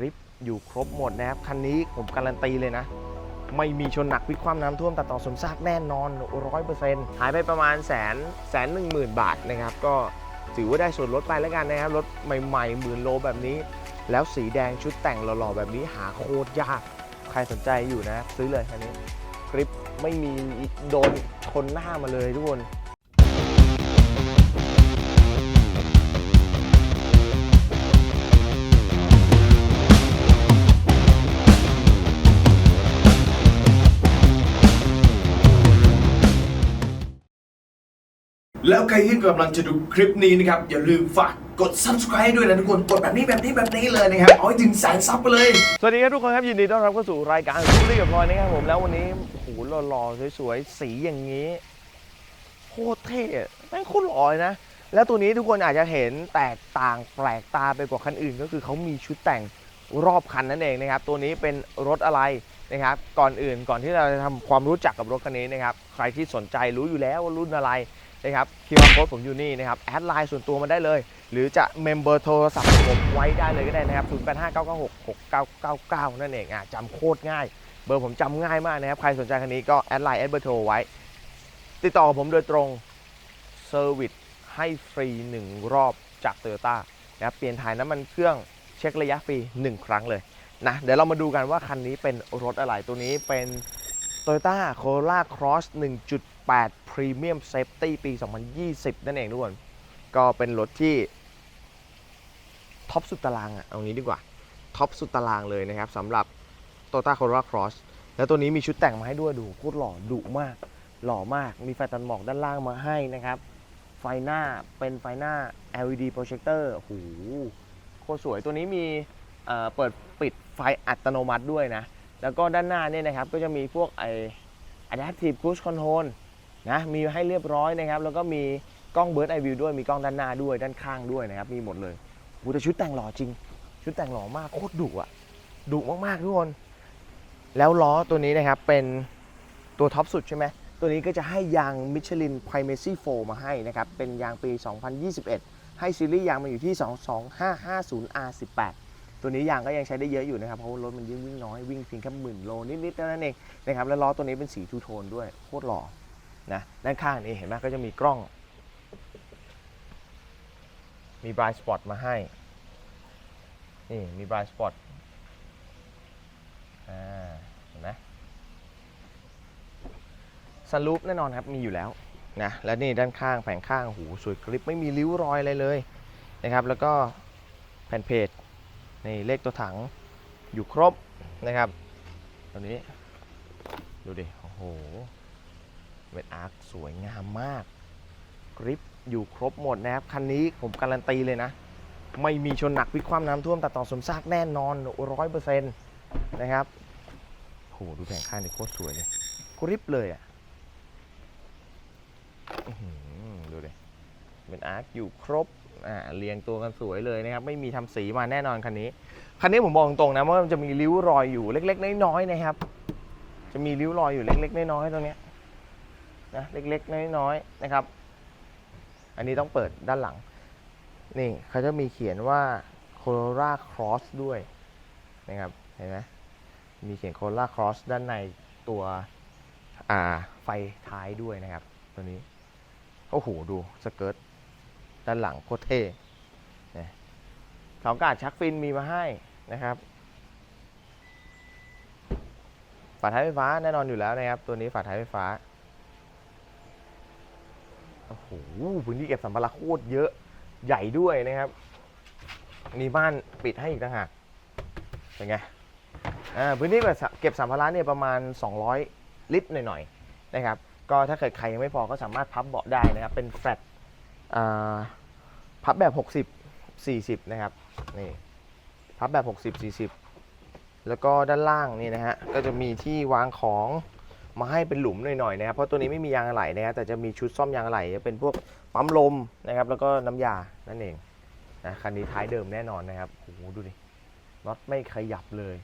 ริปอยู่ครบหมดนะครับ คันนี้ผมการันตีเลยนะ ไม่มีชนหนักพลิกคว่ำน้ำท่วมตัดต่อสมซากแน่นอน100%หายไปประมาณแสนแสนหนึ่งหมื่นบาทนะครับ ก็ถือว่าได้ส่วนลดไปแล้วกันนะครับ รถใหม่ๆหมื่นโลแบบนี้ แล้วสีแดงชุดแต่งหล่อๆแบบนี้หาโคตรยาก ใครสนใจอยู่นะ ซื้อเลยคันนี้กริปไม่มีโดนชนหน้ามาเลยทุกคน แล้วใครที่กำลังจะดูคลิปนี้นะครับ อย่าลืมฝากกด subscribe ด้วยนะทุกคนกดแบบนี้แบบนี้แบบนี้เลยนะครับเอาให้ถึงแสนซับไปเลย สวัสดีครับทุกคนครับยินดีต้อนรับเข้าสู่รายการซูรี่กับพลอยนะครับผมแล้ววันนี้โอ้โหหล่อๆสวยๆสีอย่างนี้โคตรเท่แม่งโคตรหล่อเลยนะ แล้วตัวนี้ทุกคนอาจจะเห็นแตกต่างแปลกตาไปกว่าคันอื่น ก็คือเขามีชุดแต่งรอบคันนั่นเองนะครับ ตัวนี้เป็นรถอะไรนะครับ ก่อนอื่นก่อนที่เราจะทำความรู้จักกับรถคันนี้นะครับ ใครที่สนใจรู้อยู่แล้วว่ารุ่นอะไร นะครับคิวอาร์โค้ดผมอยู่นี่นะครับแอดไลน์ส่วนตัวมาได้เลย หรือจะเมมเบอร์โทรศัพท์ผมไว้ได้เลยก็ได้นะครับ0 8 5 9 9 6 6 9 9 9 นั่นเองอะจำโคตรง่าย เบอร์ผมจำง่ายมากนะครับ ใครสนใจคันนี้ก็แอดไลน์แอดเบอร์โทรไว้ ติดต่อผมโดยตรงเซอร์วิสให้ฟรี 1 รอบจากโตโยต้านะครับเปลี่ยนถ่ายน้ำมันเครื่องเช็คระยะฟรี 1 ครั้งเลยนะเดี๋ยวเรามาดูกันว่าคันนี้เป็นรถอะไรตัวนี้เป็น Toyota Corolla Cross 1.8 8 Premium Safety ปี 2020 นั่นเองทุกคน ก็เป็นรถที่ท็อปสุดตารางอะเอางี้ดีกว่าท็อปสุดตารางเลยนะครับสำหรับ Toyota Corolla Cross แล้วตัวนี้มีชุดแต่งมาให้ด้วยดูโคตรหล่อดุมาก หล่อมากมีไฟตัดหมอกด้านล่างมาให้นะครับ ไฟหน้าเป็นไฟหน้า LED projector โอ้โหโคตรสวยตัวนี้มีเอ่อเปิดปิดไฟอัตโนมัติด้วยนะ แล้วก็ด้านหน้าเนี่ยนะครับก็จะมีพวกไอ adaptive cruise control นะมีให้เรียบร้อยนะครับ แล้วก็มีกล้อง bird eye view ด้วยมีกล้องด้านหน้าด้วยด้านข้างด้วยนะครับ มีหมดเลยโอ้แต่ชุดแต่งหล่อจริง ชุดแต่งหล่อมากโคตรดุอะดุมากๆทุกคน แล้วล้อตัวนี้นะครับเป็นตัวท็อปสุดใช่ไหมตัวนี้ก็จะให้ยาง Michelin Primacy 4มาให้นะครับ เป็นยางปี 2021 ให้ซีรีส์ยางมาอยู่ที่ 22550R18 ตัวนี้ยางก็ยังใช้ได้เยอะอยู่นะครับ เพราะว่ารถมันยิ่งวิ่งน้อยวิ่งเพียงแค่หมื่นโลนิดๆเท่านั้นเองนะครับ แล้วล้อตัวนี้เป็นสีทูโทนด้วยโคตรหล่อ นะด้านข้างนี่เห็นไหมก็จะมีกล้อง มีบรายสปอตมาให้ นี่มีบรายสปอตอ่าเห็นไหมสลูปแน่นอนครับมีอยู่แล้วนะและนี่ด้านข้างแผงข้างหูสวยกริบไม่มีริ้วรอยอะไรเลยนะครับ แล้วก็แผ่นเพจนี่เลขตัวถังอยู่ครบนะครับ ตัวนี้ ดูดิ โอ้โห เวทอาร์คสวยงามมากกริปอยู่ครบหมดนะครับ คันนี้ผมการันตีเลยนะ ไม่มีชนหนักพิกคว่ำน้ำท่วมตัดต่อสมซากแน่นอนร้อยเปอร์เซ็นต์นะครับโหดูแผงข้างนี่โคตรสวยเลยกริปเลยอะดูดิเป็นอาร์คอยู่ครบอ่าเรียงตัวกันสวยเลยนะครับ ไม่มีทำสีมาแน่นอนคันนี้ คันนี้ผมบอกตรงๆนะว่ามันจะมีริ้วรอยอยู่เล็ก ๆ น้อยๆนะครับ จะมีริ้วรอยอยู่เล็ก ๆ น้อยๆตรงเนี้ย นะเล็กๆ น้อยๆนะครับ อันนี้ต้องเปิดด้านหลัง นี่เขาจะมีเขียนว่า Corolla Cross ด้วยนะครับเห็นไหมมีเขียน Corolla Cross ด้านในตัวอ่าไฟท้ายด้วยนะครับ ตัวนี้โอ้โหดูสเกิร์ตด้านหลังโคตรเท่นะสอากาศชักฟินมีมาให้นะครับฝาท้ายไฟฟ้าแน่นอนอยู่แล้วนะครับ ตัวนี้ฝาท้ายไฟฟ้า โอ้โหพื้นที่เก็บสัมภาระโคตรเยอะใหญ่ด้วยนะครับ มีบ้านปิดให้อีกต่างหากเป็นไงพื้นที่เก็บสัมภาระเนี่ยประมาณ 200 ลิตรหน่อยๆนะครับ ก็ถ้าเกิดใครยังไม่พอก็สามารถพับเบาะได้นะครับ เป็นแฟลตพับแบบ 60 40 นะครับนี่พับแบบ 60 40 แล้วก็ด้านล่างนี่นะฮะก็จะมีที่วางของ มาให้เป็นหลุมหน่อยๆนะครับเพราะตัวนี้ไม่มียางอะไหล่นะครับแต่จะมีชุดซ่อมยางอะไหล่จะเป็นพวกปั๊มลมนะครับแล้วก็น้ำยานั่นเองนะคันนี้ท้ายเดิมแน่นอนนะครับโอ้โหดูดิน็อตไม่ขยับเลย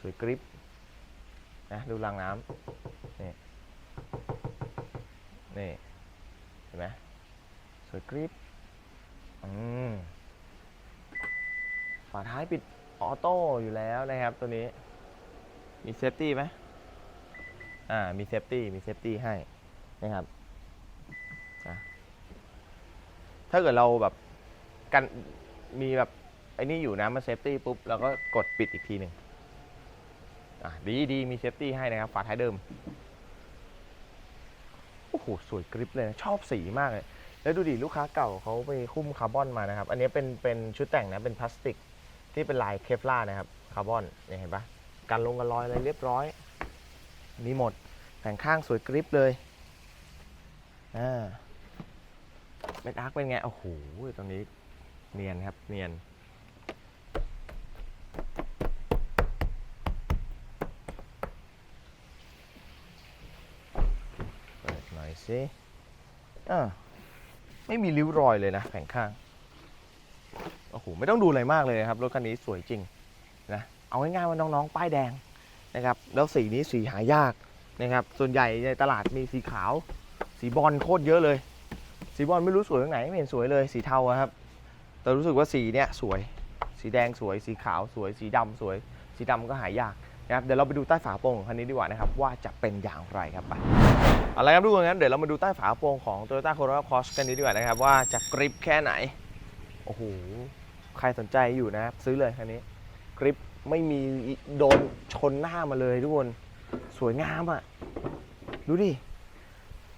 สวยกริปนะดูรางน้ำนี่นี่เห็นไหมสวยกริปอืมฝาท้ายปิดออโต้อยู่แล้วนะครับตัวนี้ มีเซฟตี้ไหม อ่ามีเซฟตี้มีเซฟตี้ให้นะครับถ้าเกิดเราแบบกันมีแบบไอ้นี่อยู่นะมาเซฟตี้ปุ๊บเราก็กดปิดอีกทีหนึ่งอะดีดีมีเซฟตี้ให้นะครับฝาท้ายเดิมโอ้โหสวยกริปเลยนะชอบสีมากเลย แล้วดูดิลูกค้าเก่าเขาไปคุ้มคาร์บอนมานะครับ อันนี้เป็นเป็นชุดแต่งนะเป็นพลาสติกที่เป็นลายเคฟล่านะครับคาร์บอนเนี่ยเห็นปะกันลงกันรอยอะไรเรียบร้อย มีหมดแผงข้างสวยกริปเลยอ่าเม็ดอาร์คเป็นไง โอ้โห ตรงนี้เนียนครับ เนียน เปิดหน่อยสิอ่าไม่มีริ้วรอยเลยนะแผงข้าง โอ้โห ไม่ต้องดูอะไรมากเลยครับ รถคันนี้สวยจริงนะ เอาง่ายๆว่าน้องๆ ป้ายแดง นะครับ แล้วสีนี้สีหายากนะครับ ส่วนใหญ่ในตลาดมีสีขาว สีบอลโคตรเยอะเลย สีบอลไม่รู้สวยตรงไหนไม่เห็นสวยเลยสีเทาครับ แต่รู้สึกว่าสีเนี้ยสวย สีแดงสวย สีขาวสวย สีดำสวย สีดำก็หายากนะครับ เดี๋ยวเราไปดูใต้ฝาโปร่งของคันนี้ดีกว่านะครับ ว่าจะเป็นอย่างไรครับไปเอาละครับทุกคนงั้นเดี๋ยวเรามาดูใต้ฝาโปร่งของ Toyota Corolla Cross กันนี้ดีกว่านะครับ ว่าจะกริปแค่ไหน โอ้โห ใครสนใจอยู่นะครับ ซื้อเลยคันนี้กริป ไม่มีโดนชนหน้ามาเลยทุกคน สวยงามอะ่ะ ดูดิ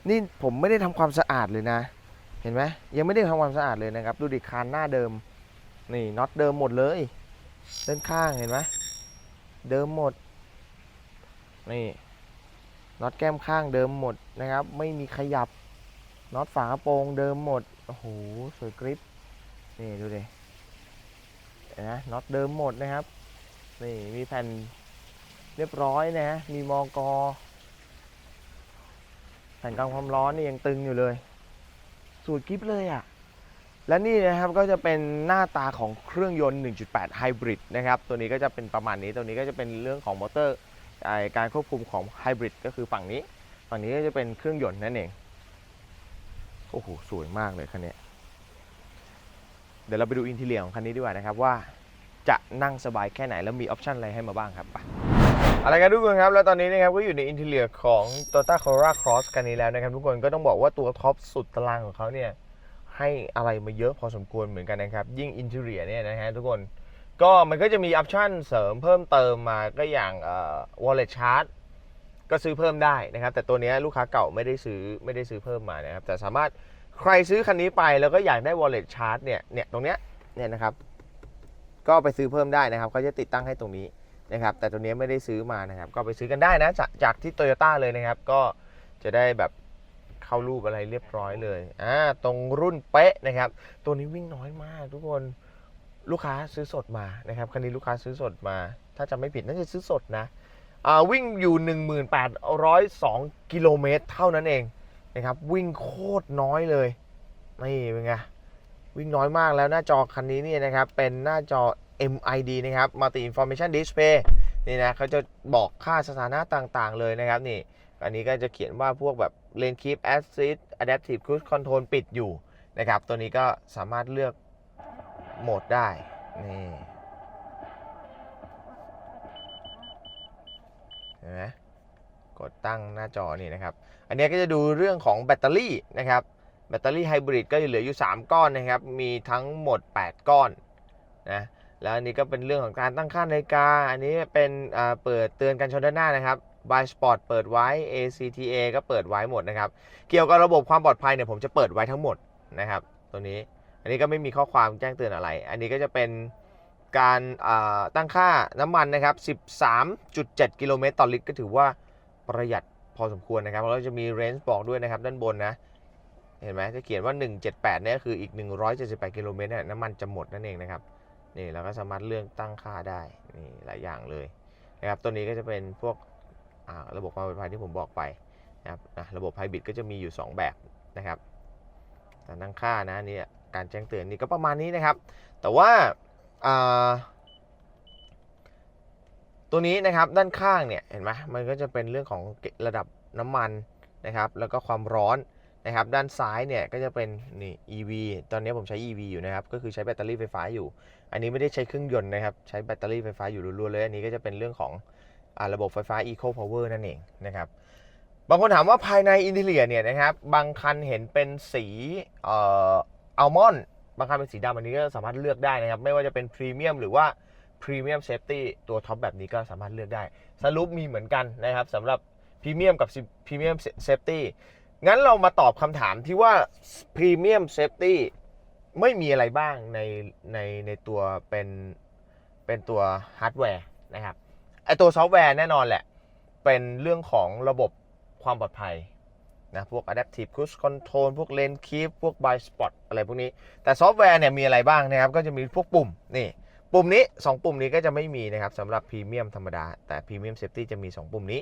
นี่ผมไม่ได้ทำความสะอาดเลยนะ เห็นไหมยังไม่ได้ทำความสะอาดเลยนะครับ ดูดิคานหน้าเดิม นี่น็อตเดิมหมดเลยด้านข้างเห็นไหมเดิมหมด นี่น็อตแก้มข้างเดิมหมดนะครับ ไม่มีขยับน็อตฝากระโปรงเดิมหมด โอ้โห สวยกริป นี่ดูดินะน็อตเดิมหมดนะครับ นี่มีแผ่นเรียบร้อยนะฮะ มีมอกอแผ่นกรองความร้อนนี่ยังตึงอยู่เลยสวยกิ๊บเลยอะ่ะ และนี่นะครับก็จะเป็นหน้าตาของเครื่องยนต์ 1.8 Hybrid นะครับ ตัวนี้ก็จะเป็นประมาณนี้ ตัวนี้ก็จะเป็นเรื่องของมอเตอร์ไอการควบคุมของ Hybrid ก็คือฝั่งนี้ ฝั่งนี้ก็จะเป็นเครื่องยนต์นั่นเอง โอ้โห สวยมากเลยคันนี้ เดี๋ยวเราไปดูอินทีเลียของคันนี้ดีกว่านะครับว่า จะนั่งสบายแค่ไหนแล้วมีออปชันอะไรให้มาบ้างครับไปอะไรกันทุกคนครับ แล้วตอนนี้นะครับก็อยู่ในอินเทเลียของ Toyota Corolla Cross คันนี้แล้วนะครับ ทุกคนก็ต้องบอกว่าตัวท็อปสุดตารางของเขาเนี่ยให้อะไรมาเยอะพอสมควรเหมือนกันนะครับ ยิ่งอินเทเลียเนี่ยนะฮะทุกคนก็มันก็จะมีออปชันเสริมเพิ่มเติมมาก็อย่างเอ่อ wallet charge ก็ซื้อเพิ่มได้นะครับ แต่ตัวนี้ลูกค้าเก่าไม่ได้ซื้อไม่ได้ซื้อเพิ่มมานะครับแต่สามารถใครซื้อคันนี้ไปแล้วก็อยากได้ wallet charge เนี่ยเนี่ยตรงเนี้ยเนี่ยนะครับ ก็ไปซื้อเพิ่มได้นะครับเขาจะติดตั้งให้ตรงนี้นะครับแต่ตัวนี้ไม่ได้ซื้อมานะครับ ก็ไปซื้อกันได้นะจากจากที่โตโยต้าเลยนะครับ ก็จะได้แบบเข้ารูปอะไรเรียบร้อยเลยอ่าตรงรุ่นเป๊ะนะครับ ตัวนี้วิ่งน้อยมากทุกคนลูกค้าซื้อสดมานะครับคันนี้ลูกค้าซื้อสดมา ถ้าจำไม่ผิดน่าจะซื้อสดนะอ่าวิ่งอยู่ 1802 กิโลเมตรเท่านั้นเองนะครับวิ่งโคตรน้อยเลยนี่เป็นไง วิ่งน้อยมากแล้วหน้าจอคันนี้เนี่ยนะครับ เป็นหน้าจอ MID นะครับ Multi Information Display นี่นะเขาจะบอกค่าสถานะต่างๆ เลยนะครับนี่ อันนี้ก็จะเขียนว่าพวกแบบ Lane Keep Assist Adaptive Cruise Control ปิดอยู่นะครับ ตัวนี้ก็สามารถเลือกโหมดได้ นี่เห็นไหมกดตั้งหน้าจอนี่นะครับ อันนี้ก็จะดูเรื่องของแบตเตอรี่นะครับ แบตเตอรี่ไฮบริดก็เหลืออยู่ 3 ก้อนนะครับ มีทั้งหมด 8 ก้อนนะแล้วอันนี้ก็เป็นเรื่องของการตั้งค่านาฬิกา อันนี้เป็นเปิดเตือนกันชนด้านหน้านะครับ by Spot เปิดไว้ ACTA ก็เปิดไว้หมดนะครับ เกี่ยวกับระบบความปลอดภัยเนี่ยผมจะเปิดไว้ทั้งหมดนะครับ ตัวนี้ อันนี้ก็ไม่มีข้อความแจ้งเตือนอะไร อันนี้ก็จะเป็นการตั้งค่าน้ำมันนะครับ 13.7 กิโลเมตรต่อลิตรก็ถือว่าประหยัดพอสมควรนะครับ แล้วจะมีเรนจ์บอกด้วยนะครับด้านบนนะ เห็นไหมจะเขียนว่า 178เนี่ยคืออีก 178กิโลเมตรเนี่ยน้ำมันจะหมดนั่นเองนะครับนี่เราก็สามารถเลือกตั้งค่าได้นี่หลายอย่างเลยนะครับตัวนี้ก็จะเป็นพวกระบบความปลอดภัยที่ผมบอกไปนะครับระบบไฮบริดก็จะมีอยู่ 2 แบบนะครับการตั้งค่านะนี่การแจ้งเตือนนี่ก็ประมาณนี้นะครับ แต่ว่าอ่าตัวนี้นะครับด้านข้างเนี่ยเห็นไหมมันก็จะเป็นเรื่องของระดับน้ำมันนะครับ แล้วก็ความร้อน นะครับด้านซ้ายเนี่ยก็จะเป็นนี่ EV ตอนนี้ผมใช้ EV อยู่นะครับก็คือใช้แบตเตอรี่ไฟฟ้าอยู่ อันนี้ไม่ได้ใช้เครื่องยนต์นะครับใช้แบตเตอรี่ไฟฟ้าอยู่ล้วนๆเลยอันนี้ก็จะเป็นเรื่องของอาระบบไฟฟ้า Eco Power นั่นเองนะครับบางคนถามว่าภายในอินเท i รียเนี่ยนะครับบางคันเห็นเป็นสีเอ่ออัลมอนด์บางคันเป็นสีดำอันนี้ก็สามารถเลือกได้นะครับไม่ว่าจะเป็นพรีเมียมหรือว่าพรีเมียมเซฟตี้ตัวท็อปแบบนี้ก็สามารถเลือกได้สรุปมีเหมือนกันนะครับสำหรับพรีเมียมกับพรีเมียมเซฟตี้ งั้นเรามาตอบคำถามที่ว่าพรีเมียมเซฟตี้ไม่มีอะไรบ้างในในในตัวเป็นเป็นตัวฮาร์ดแวร์นะครับไอตัวซอฟต์แวร์แน่นอนแหละ เป็นเรื่องของระบบความปลอดภัยนะพวก adaptive cruise control พวก lane keep พวก blind spot อะไรพวกนี้ แต่ซอฟต์แวร์เนี่ยมีอะไรบ้างนะครับ ก็จะมีพวกปุ่มนี่ปุ่มนี้ 2 ปุ่มนี้ก็จะไม่มีนะครับสำหรับพรีเมียมธรรมดา แต่พรีเมียมเซฟตี้จะมี 2 ปุ่มนี้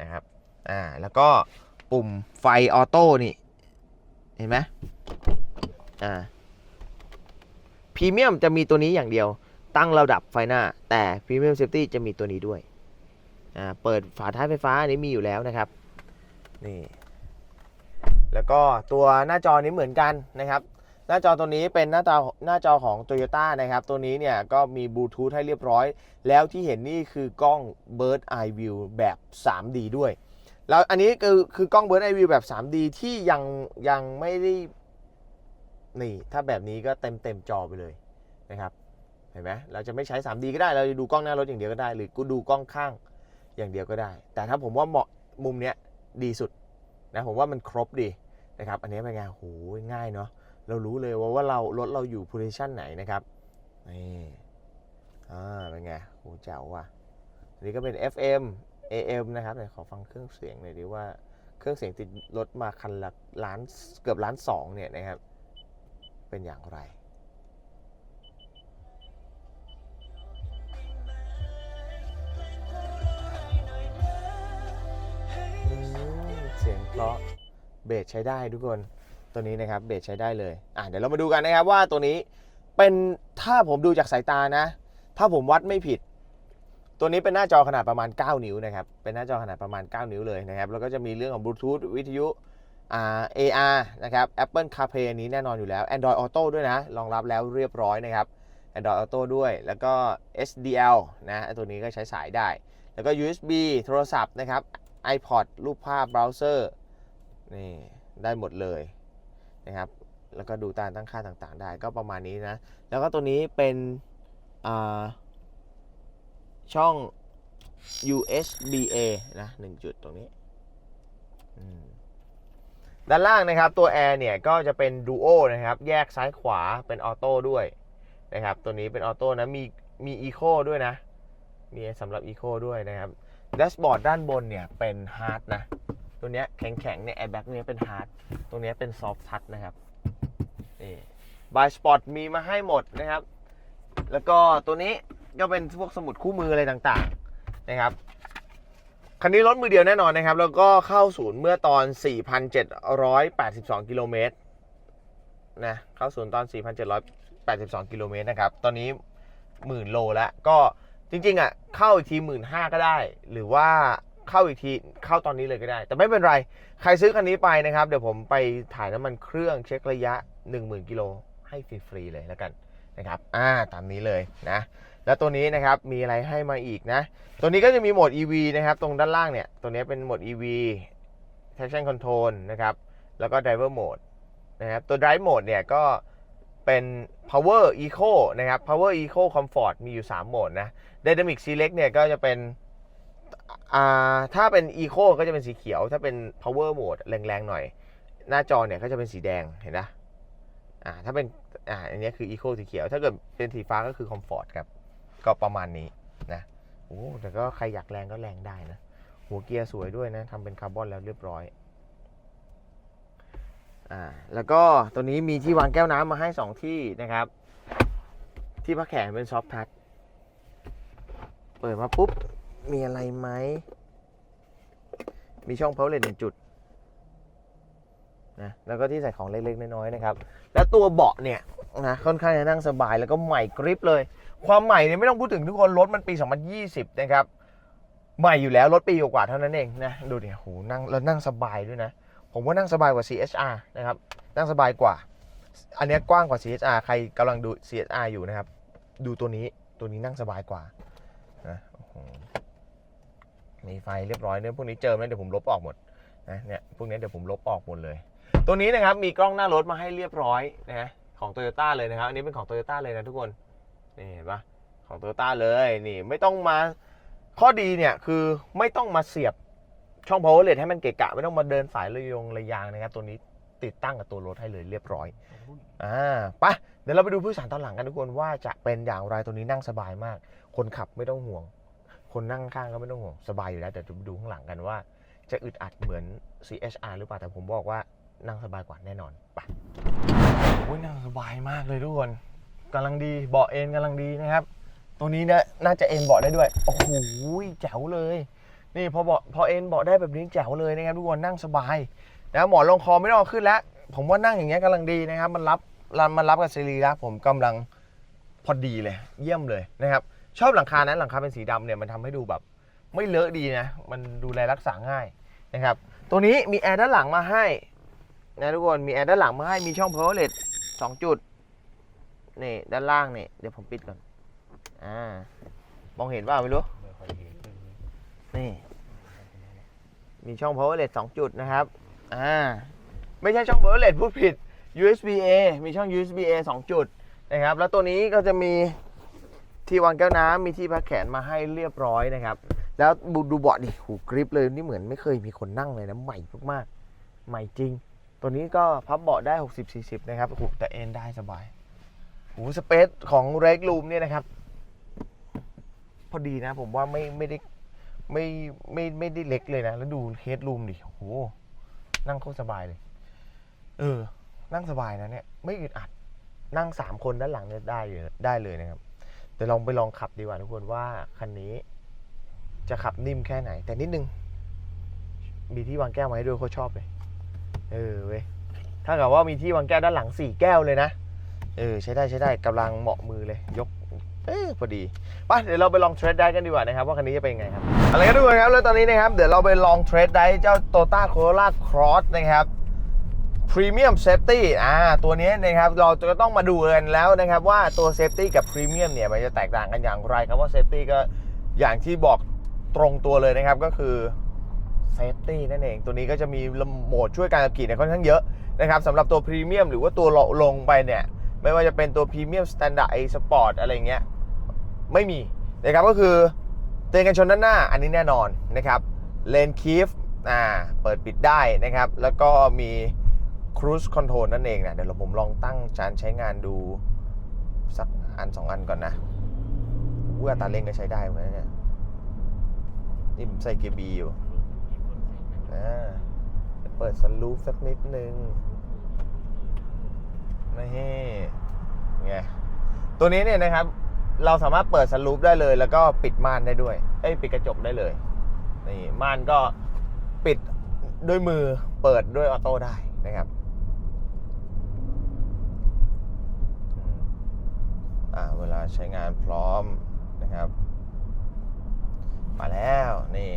นะครับอ่าแล้วก็ ปุ่มไฟออโต้นี่ เห็นไหมอ่าพรีเมียมจะมีตัวนี้อย่างเดียว ตั้งระดับไฟหน้า แต่พรีเมียมเซฟตี้จะมีตัวนี้ด้วยอ่าเปิดฝาท้ายไฟฟ้าอันนี้มีอยู่แล้วนะครับ นี่ แล้วก็ตัวหน้าจอนี้เหมือนกันนะครับหน้าจอตัวนี้เป็นหน้าจอหน้าจอของ Toyota นะครับ ตัวนี้เนี่ยก็มีบลูทูธให้เรียบร้อย แล้วที่เห็นนี่คือกล้อง Bird Eye View แบบ 3D ด้วย แล้วอันนี้คือคือกล้อง Bird Eye View แบบ 3D ที่ยังยังไม่ได้ นี่ ถ้าแบบนี้ก็เต็มเต็มจอไปเลยนะครับเห็นไหมเราจะไม่ใช้ 3D ก็ได้ เราจะดูกล้องหน้ารถอย่างเดียวก็ได้ หรือกูดูกล้องข้างอย่างเดียวก็ได้ แต่ถ้าผมว่าเหมาะมุมเนี้ยดีสุดนะผมว่ามันครบดีนะครับ อันนี้เป็นไงโหง่ายเนาะเรารู้เลยว่าว่าเรารถเราอยู่ position ไหนนะครับนี่อ่าเป็นไงโหเจ๋วว่ะอันนี้ก็เป็น FM AM นะครับเดี๋ยวขอฟังเครื่องเสียงหน่อยดิว่าเครื่องเสียงติดรถมาคันละล้านเกือบล้านสองเนี่ยนะครับ เป็นอย่างไรเสียงเพราะเบสใช้ได้ทุกคนตัวนี้นะครับเบสใช้ได้เลยอะเดี๋ยวเรามาดูกันนะครับว่าตัวนี้เป็นถ้าผมดูจากสายตานะ ถ้าผมวัดไม่ผิด ตัวนี้เป็นหน้าจอขนาดประมาณ 9 นิ้วนะครับ เป็นหน้าจอขนาดประมาณ 9 นิ้วเลยนะครับ แล้วก็จะมีเรื่องของบลูทูธวิทยุอ่า AR นะครับ Apple CarPlay อันนี้แน่นอนอยู่แล้ว Android Auto ด้วยนะ รองรับแล้วเรียบร้อยนะครับ Android Auto ด้วย แล้วก็ SDL นะ ตัวนี้ก็ใช้สายได้ แล้วก็ USB โทรศัพท์นะครับ iPod รูปภาพเบราว์เซอร์ นี่ ได้หมดเลยนะครับ แล้วก็ดูตามตั้งค่าต่างๆ ได้ ก็ประมาณนี้นะ แล้วก็ตัวนี้เป็นอ่า ช่อง USB-A นะหนึ่งจุดตรงนี้ ด้านล่างนะครับตัว Air เนี่ยก็จะเป็น Duo นะครับ แยกซ้ายขวาเป็นออโต้ด้วยนะครับ ตัวนี้เป็นออโต้นะ มีมี Eco ด้วยนะ มีสำหรับ Eco ด้วยนะครับแดชบอร์ดด้านบนเนี่ยเป็นฮาร์ดนะ ตัวเนี้ยแข็งๆเนี่ยแอร์แบ็กเนี้ยเป็นฮาร์ดตรงเนี้ยเป็นซอฟท์ทัชนะครับนี่บายสปอร์ตมีมาให้หมดนะครับ แล้วก็ตัวนี้ ก็เป็นพวกสมุดคู่มืออะไรต่างๆนะครับคันนี้รถมือเดียวแน่นอนนะครับ แล้วก็เข้าศูนย์เมื่อตอน 4,782 กิโลเมตรนะเข้าศูนย์ตอน 4,782 กิโลเมตรนะครับ ตอนนี้หมื่นโลแล้วก็จริงๆอะเข้าอีกทีหมื่นห้าก็ได้ หรือว่าเข้าอีกทีเข้าตอนนี้เลยก็ได้ แต่ไม่เป็นไร ใครซื้อคันนี้ไปนะครับ เดี๋ยวผมไปถ่ายน้ำมันเครื่องเช็คระยะ 10,000 กิโลให้ฟรีๆเลยแล้วกันนะครับ อ่าตามนี้เลยนะ แล้วตัวนี้นะครับมีอะไรให้มาอีกนะ ตัวนี้ก็จะมีโหมด EV นะครับ ตรงด้านล่างเนี่ย ตัวนี้เป็นโหมด EV traction control นะครับ แล้วก็ driver mode นะครับตัว drive mode เนี่ยก็เป็น power eco นะครับ power eco comfort มีอยู่ 3 โหมดนะ Dynamic Select เนี่ยก็จะเป็นอ่าถ้าเป็น Eco ก็จะเป็นสีเขียว ถ้าเป็น Power Mode แรงๆหน่อย หน้าจอเนี่ยก็จะเป็นสีแดงเห็นนะอ่าถ้าเป็นอ่าอันนี้คือ Eco สีเขียว ถ้าเกิดเป็นสีฟ้าก็คือ Comfort ครับ ก็ประมาณนี้นะโอ้แต่ก็ใครอยากแรงก็แรงได้นะ หัวเกียร์สวยด้วยนะทำเป็นคาร์บอนแล้วเรียบร้อยอ่าแล้วก็ตัวนี้มีที่วางแก้วน้ำมาให้ 2 ที่นะครับ ที่พักแขนเป็นซอฟทัชเปิดมาปุ๊บ มีอะไรไหม มีช่องเพาเลนหนึ่งจุดนะแล้วก็ที่ใส่ของเล็กๆ น้อยๆนะครับ แล้วตัวเบาะเนี่ยนะค่อนข้างจะนั่งสบายแล้วก็ใหม่กริปเลย ความใหม่เนี่ยไม่ต้องพูดถึงทุกคนรถมันปี 2020 นะครับ ใหม่อยู่แล้วรถปีกว่าเท่านั้นเองนะดูดิโหนั่งแล้วนั่งสบายด้วยนะ ผมว่านั่งสบายกว่า CHR นะครับ นั่งสบายกว่า อันเนี้ยกว้างกว่า CHR ใครกำลังดู CHR อยู่นะครับ ดูตัวนี้ตัวนี้นั่งสบายกว่านะมีไฟเรียบร้อยเนี่ยพวกนี้เจอไหมเดี๋ยวผมลบออกหมดนะเนี่ยพวกนี้เดี๋ยวผมลบออกหมดเลย ตัวนี้นะครับมีกล้องหน้ารถมาให้เรียบร้อยนะของ Toyota เลยนะครับ อันนี้เป็นของ Toyota เลยนะทุกคน นี่เห็นปะของ Toyota เลยนี่ไม่ต้องมาข้อดีเนี่ยคือไม่ต้องมาเสียบช่อง power LED ให้มันเกะกะ ไม่ต้องมาเดินสายระยงระยางนะครับ ตัวนี้ติดตั้งกับตัวรถให้เลยเรียบร้อยอ่าไปะเดี๋ยวเราไปดูผู้โดยสารตอนหลังกันทุกคนว่าจะเป็นอย่างไรตัวนี้นั่งสบายมาก คนขับไม่ต้องห่วง คนนั่งข้างก็ไม่ต้องห่วงสบายอยู่แล้วแต่จะไปดูข้างหลังกันว่า จะอึดอัดเหมือน CHR หรือเปล่าแต่ผมบอกว่านั่งสบายกว่าแน่นอนไปโอ้ยนั่งสบายมากเลยทุกคน กำลังดีเบาะเอนกำลังดีนะครับ ตัวนี้นี่ยน่าจะเอนเบาะได้ด้วยโอ้โหแจ๋วเลย นี่พอเบาะพอเอนเบาะได้แบบนี้แจ๋วเลยนะครับทุกคนนั่งสบายนะหมอนรองคอไม่ต้องขึ้นแล้ว ผมว่านั่งอย่างเงี้ยกำลังดีนะครับ มันรับมันรับกับซีรีระผมกำลังพอดีเลยเยี่ยมเลยนะครับ ชอบหลังคานะหลังคาเป็นสีดำเนี่ยมันทำให้ดูแบบ ไม่เลอะดีนะ มันดูแลรักษาง่ายนะครับ ตัวนี้มีแอร์ด้านหลังมาให้นะทุกคนมีแอร์ด้านหลังมาให้มีช่อง power LED สองจุด นี่ด้านล่างนี่เดี๋ยวผมปิดก่อน อ่ามองเห็นว่าไม่รู้ นี่ มีช่อง power LED 2จุดนะครับ อ่า ไม่ใช่ช่อง power LED พูดผิด USB A มีช่อง USB A 2 จุดนะครับ แล้วตัวนี้ก็จะมีที่วางแก้วน้ำมีที่พักแขนมาให้เรียบร้อยนะครับ แล้วดูเบาะดิหูกริปเลยนี่เหมือนไม่เคยมีคนนั่งเลยนะใหม่มากๆ ใหม่จริง ตัวนี้ก็พับเบาะได้ 60-40 นะครับหูแต่เอนได้สบาย หูสเปซของเรกลูมเนี่ยนะครับ พอดีนะผมว่าไม่ไม่ได้ไม่ไม่ไม่ได้เล็กเลยนะ แล้วดูเฮดรูมดิโอ้โหนั่งโคตรสบายเลย เออ นั่งสบายนะเนี่ย ไม่อึดอัด นั่งสามคนด้านหลังเนี่ยได้เลยได้เลยนะครับเดี๋ยวลองไปลองขับดีกว่าทุกคนว่าคันนี้จะขับนิ่มแค่ไหน แต่นิดนึง มีที่วางแก้วมาให้ด้วยโคตรชอบเลย เออเว้ย ถ้ากับว่ามีที่วางแก้วด้านหลังสี่แก้วเลยนะ เออใช้ได้ใช้ได้กำลังเหมาะมือเลยยกเออพอดีไปเดี๋ยวเราไปลองเทรดได้กันดีกว่านะครับว่าคันนี้จะเป็นยังไงครับอะไรกันทุกคนครับแล้วตอนนี้นะครับเดี๋ยวเราไปลองเทรดได้เจ้า Toyota Corolla Cross นะครับ Premium Safety อ่าตัวนี้นะครับเราจะต้องมาดูกันแล้วนะครับว่าตัว Safety กับ Premium เนี่ยมันจะแตกต่างกันอย่างไรครับว่า Safety ก็อย่างที่บอกตรงตัวเลยนะครับก็คือ Safety นั่นเองตัวนี้ก็จะมีโหมดช่วยการขับขี่เนี่ยค่อนข้างเยอะนะครับสำหรับตัว Premium หรือว่าตัวลงไปเนี่ย ไม่ว่าจะเป็นตัว Premium Standard A Sport อร์ตอะไรเงี้ยไม่มีนะครับก็คือเตือนกันชนด้านหน้าอันนี้แน่นอนนะครับเลนคีฟอ่าเปิดปิดได้นะครับ แล้วก็มี Cruise Control นั่นเองนะเดี๋ยวผมลองตั้งจานใช้งานดูสักอันสองอันก่อนนะเว่าตาเร่งก็ใช้ได้เหมือนกันเนี่ยนี่ผมใส่เกียร์บีอยู่อ่าเปิดสลูปสักนิดนึง นี่ไงตัวนี้เนี่ยนะครับ เราสามารถเปิดสลูปได้เลย แล้วก็ปิดม่านได้ด้วยเอ้ยปิดกระจกได้เลยนี่ม่านก็ปิดด้วยมือเปิดด้วยออโต้ได้นะครับอ่าเวลาใช้งานพร้อมนะครับ มาแล้วนี่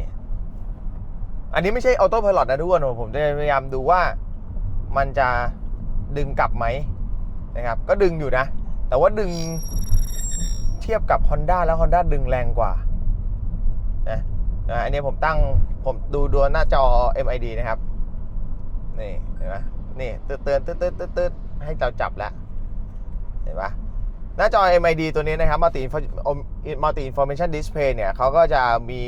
อันนี้ไม่ใช่ออโต้พ i l o t นะทุกคนผมจะพยายามดูว่ามันจะดึงกลับไหม นะครับ ก็ดึงอยู่นะ แต่ว่าดึงเทียบกับ Honda แล้ว Honda ดึงแรงกว่านะนะอันนี้ผมตั้งผมดูดูหน้าจอ MID นะครับ นี่เห็นไหมนี่เตือนเตือนตืดตืดตืดตืดให้เราจับแล้วเห็นปะหน้าจอ MID ตัวนี้นะครับ Multi Multi Information Display เนี่ยเขาก็จะมี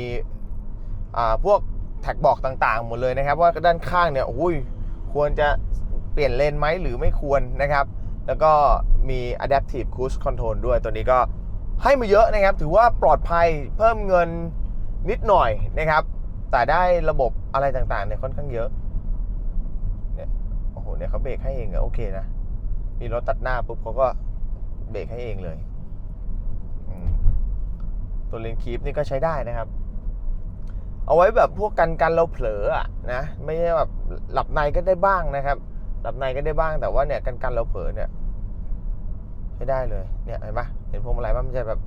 อ่าพวกแท็กบอกต่างๆ หมดเลยนะครับ ว่าด้านข้างเนี่ยอุ้ยควรจะเปลี่ยนเลนไหมหรือไม่ควรนะครับ แล้วก็มี adaptive cruise control ด้วยตัวนี้ก็ให้มาเยอะนะครับ ถือว่าปลอดภัยเพิ่มเงินนิดหน่อยนะครับ แต่ได้ระบบอะไรต่างๆเนี่ยค่อนข้างเยอะเนี่ยโอ้โหเนี่ยเขาเบรกให้เองอะโอเคนะ มีรถตัดหน้าปุ๊บเขาก็เบรกให้เองเลยตัวเลนคีฟนี่ก็ใช้ได้นะครับ เอาไว้แบบพวกกันกันเราเผลออะนะ ไม่ใช่แบบหลับในก็ได้บ้างนะครับ หลับในก็ได้บ้างแต่ว่าเนี่ยกันกันเราเผลอเนี่ยใช้ได้เลยเนี่ยเห็นปะเห็นพวงมาลัยปะมันจะแบบ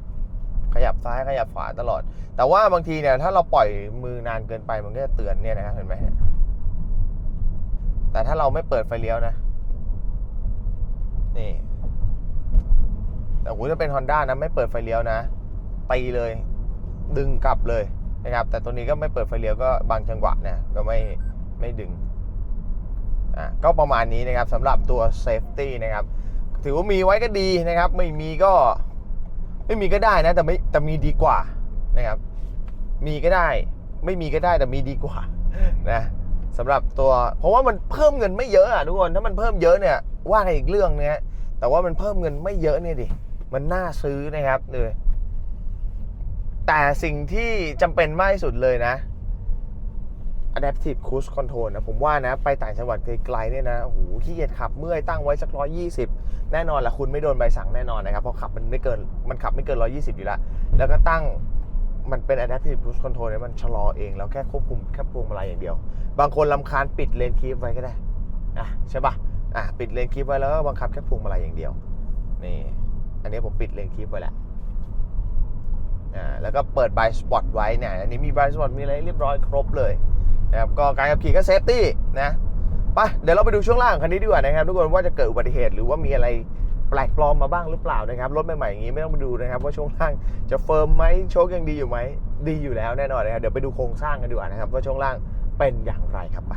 ขยับซ้ายขยับขวาตลอด แต่ว่าบางทีเนี่ยถ้าเราปล่อยมือนานเกินไปมันก็จะเตือนเนี่ยนะครับเห็นไหมแต่ถ้าเราไม่เปิดไฟเลี้ยวนะ นี่แต่หถ้าเป็น Honda นะไม่เปิดไฟเลี้ยวนะตีเลย ดึงกลับเลยนะครับ แต่ตัวนี้ก็ไม่เปิดไฟเลี้ยวก็บางจังหวะเนี่ยก็ไม่ไม่ดึง อะก็ประมาณนี้นะครับสำหรับตัว Safety นะครับถือว่ามีไว้ก็ดีนะครับ ไม่มีก็ไม่มีก็ได้นะ แต่ไม่แต่มีดีกว่านะครับ มีก็ได้ ไม่มีก็ได้แต่มีดีกว่านะสำหรับตัวเพราะว่ามันเพิ่มเงินไม่เยอะอะทุกคนถ้ามันเพิ่มเยอะเนี่ยว่ากันอีกเรื่องนะฮะแต่ว่ามันเพิ่มเงินไม่เยอะเนี่ยดิมันน่าซื้อนะครับเลยแต่สิ่งที่จำเป็นมากที่สุดเลยนะ Adaptive Cruise Control นะผมว่านะ ไปต่างจังหวัดไกลๆเนี่ยนะโอ้โหขี้เกียจขับเมื่อยตั้งไว้สักร้อยยี่สิบแน่นอนละคุณไม่โดนใบสั่งแน่นอนนะครับ เพราะขับมันไม่เกินมันขับไม่เกินร้อยี่สิบอยู่แล้วแล้วก็ตั้งมันเป็น Adaptive Cruise Control เนี่ยมันชะลอเอง แล้วแค่ควบคุมแค่พวงมาลัยอย่างเดียว บางคนลำคาญปิดเลนคีฟไว้ก็ได้อะใช่ปะอะปิดเลนคีฟไว้แล้วก็บังคับแค่พวงมาลัยอย่างเดียวนี่อันนี้ผมปิดเลนคีฟไว้แล้วอ่าแล้วก็เปิด by spot ไว้เนี่ยอันนี้มี by spot มีอะไรเรียบร้อยครบเลย นะครับก็การขับขี่ก็เซฟตี้นะไปเดี๋ยวเราไปดูช่วงล่างของคันนี้ดีกว่านะครับทุกคนว่าจะเกิดอุบัติเหตุหรือว่ามีอะไรแปลกปลอมมาบ้างหรือเปล่านะครับรถใหม่ๆอย่างนี้ไม่ต้องไปดูนะครับว่าช่วงล่างจะเฟิร์มไหมโชคยังดีอยู่ไหมดีอยู่แล้วแน่นอนนะครับเดี๋ยวไปดูโครงสร้างกันดีกว่านะครับว่าช่วงล่างเป็นอย่างไรครับไป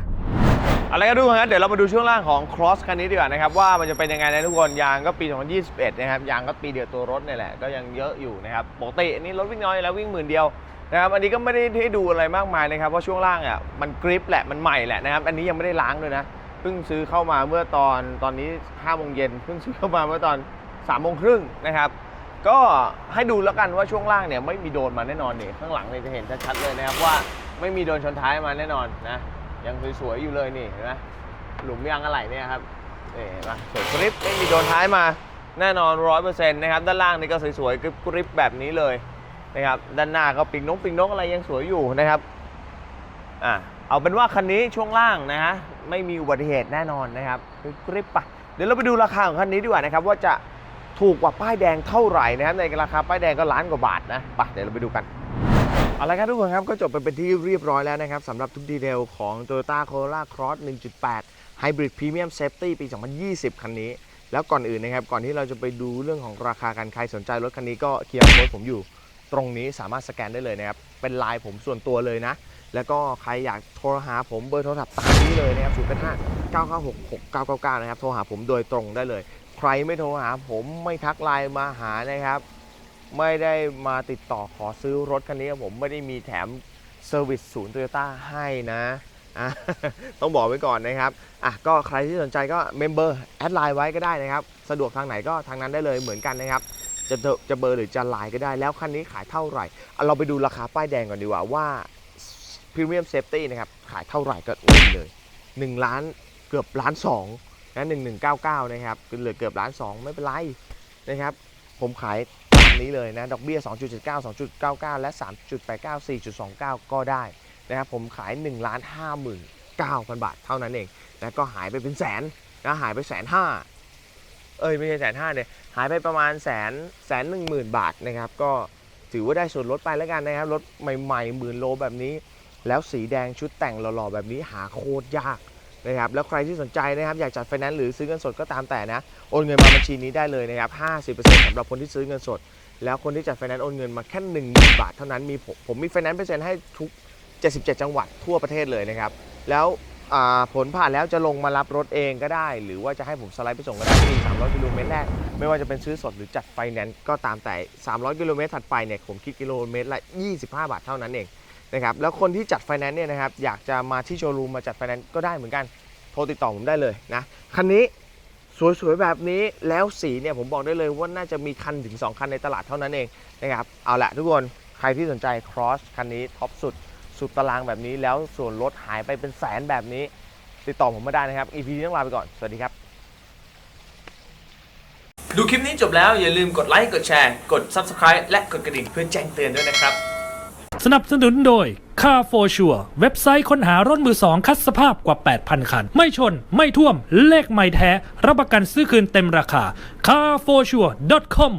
อะไรก็ดูครับเดี๋ยวเรามาดูช่วงล่างของ Cross คันนี้ดีกว่านะครับว่ามันจะเป็นยังไงนะทุกคนยางก็ปี 2021 นะครับยางก็ปีเดียวตัวรถเนี่ยแหละก็ยังเยอะอยู่นะครับปกติอันนี้รถวิ่งน้อยแล้ววิ่งหมื่นเดียว นะครับอันนี้ก็ไม่ได้ให้ดูอะไรมากมายนะครับเพราะช่วงล่างอะมันกริปแหละมันใหม่แหละนะครับอันนี้ยังไม่ได้ล้างเลยนะเพิ่งซื้อเข้ามาเมื่อตอนตอนนี้5้าโมงเย็นเพิ่งซื้อเข้ามาเมื่อตอน3ามโมงครึ่งนะครับก็ให้ดูแล้วกันว่าช่วงล่างเนี่ยไม่มีโดนมาแน่นอนนี่ข้างหลังเนี่ยจะเห็นชัดๆเลยนะครับว่าไม่มีโดนชนท้ายมาแน่นอนนะยังสวยๆอยู่เลยนี่เห็นไหมหลุมยางอะไหล่เนี่ยครับนี่เห็นไหมสวยกริปไม่มีโดนท้ายมาแน่นอนร้อยเปอร์เซ็นต์นะครับด้านล่างนี่ก็สวยๆกริปๆแบบนี้เลย นะครับด้านหน้าก็ปิงนกปิงนกอะไรยังสวยอยู่นะครับอ่าเอาเป็นว่าคันนี้ช่วงล่างนะฮะไม่มีอุบัติเหตุแน่นอนนะครับกริบปะเดี๋ยวเราไปดูราคาของคันนี้ดีกว่านะครับว่าจะถูกกว่าป้ายแดงเท่าไหร่นะครับในราคาป้ายแดงก็ล้านกว่าบาทนะไปเดี๋ยวเราไปดูกันเอาละครับทุกคนครับก็จบไปเป็นที่เรียบร้อยแล้วนะครับสำหรับทุกดีเทลของ Toyota Corolla Cross 1.8 Hybrid Premium Safety ปี 2020 คันนี้ แล้วก่อนอื่นนะครับ ก่อนที่เราจะไปดูเรื่องของราคากันใครสนใจรถคันนี้ก็เคียร์โค้ดผมอยู่ ตรงนี้สามารถสแกนได้เลยนะครับ เป็นไลน์ผมส่วนตัวเลยนะ แล้วก็ใครอยากโทรหาผมเบอร์โทรศัพท์ตามนี้เลยนะครับ0 5 9 9 6 6 9 9 9นะครับ โทรหาผมโดยตรงได้เลย ใครไม่โทรหาผมไม่ทักไลน์มาหานะครับ ไม่ได้มาติดต่อขอซื้อรถคันนี้กับผมไม่ได้มีแถมเซอร์วิสศูนย์โตโยต้าให้นะอะต้องบอกไว้ก่อนนะครับ อะก็ใครที่สนใจก็เมมเบอร์แอดไลน์ไว้ก็ได้นะครับ สะดวกทางไหนก็ทางนั้นได้เลยเหมือนกันนะครับ จะเดจะเบอร์หรือจะไลน์ก็ได้แล้วคันนี้ขายเท่าไหร่เราไปดูราคาป้ายแดงก่อนดีกว่าว่า Premium Safety นะครับขายเท่าไหร่ก็นี่เลย1ล้านเกือบล้าน2นะ1199นะครับเหลือเกือบล้าน2ไม่เป็นไรนะครับผมขายตามนี้เลยนะดอกเบี้ย 2.79 2.99 และ 3.89 4.29 ก็ได้นะครับผมขาย1ล้าน59,000บาทเท่านั้นเองนะก็หายไปเป็นแสนนะหายไปแสนห้าเอ้ยไม่ใช่แสนห้าเนี่ย หายไปประมาณแสนแสนหนึ่งหมื่นบาทนะครับ ก็ถือว่าได้ส่วนลดไปแล้วกันนะครับ รถใหม่ๆหมื่นโลแบบนี้ แล้วสีแดงชุดแต่งหล่อๆแบบนี้หาโคตรยากนะครับ แล้วใครที่สนใจนะครับ อยากจัดไฟแนนซ์หรือซื้อเงินสดก็ตามแต่นะ โอนเงินมาบัญชีนี้ได้เลยนะครับ 50%สำหรับคนที่ซื้อเงินสด แล้วคนที่จัดไฟแนนซ์โอนเงินมาแค่1 0,000บาทเท่านั้น มีผมผมมีไฟแนนซ์เปอร์เซ็นต์ให้ทุก 77 จังหวัดทั่วประเทศเลยนะครับ แล้วผลผ่านแล้วจะลงมารับรถเองก็ได้ หรือว่าจะให้ผมสไลด์ไปส่งก็ได้ฟรี300กิโลเมตรแรก ไม่ว่าจะเป็นซื้อสดหรือจัดไฟแนนซ์ก็ตามแต่ 300 กิโลเมตรถัดไปเนี่ยผมคิดกิโลเมตรละ 25 บาทเท่านั้นเองนะครับแล้วคนที่จัดไฟแนนซ์เนี่ยนะครับอยากจะมาที่โชว์รูมมาจัดไฟแนนซ์ก็ได้เหมือนกันโทรติดต่อผมได้เลยนะคันนี้สวยๆแบบนี้แล้วสีเนี่ยผมบอกได้เลยว่าน่าจะมีคันถึง 2 คันในตลาดเท่านั้นเองนะครับเอาละทุกคนใครที่สนใจ Cross คันนี้ท็อปสุด สุดตารางแบบนี้แล้วส่วนลดหายไปเป็นแสนแบบนี้ ติดต่อผมมาได้นะครับ EP นี้ต้องลาไปก่อน สวัสดีครับ ดูคลิปนี้จบแล้วอย่าลืมกดไลค์กดแชร์ กด Subscribe และกดกระดิ่งเพื่อแจ้งเตือนด้วยนะครับ สนับสนุนโดย Car for Sure เว็บไซต์ค้นหารถมือสองคัดสภาพกว่า 8,000 คัน ไม่ชน ไม่ท่วม เลขไม่แท้ รับประกันซื้อคืนเต็มราคา carforsure.com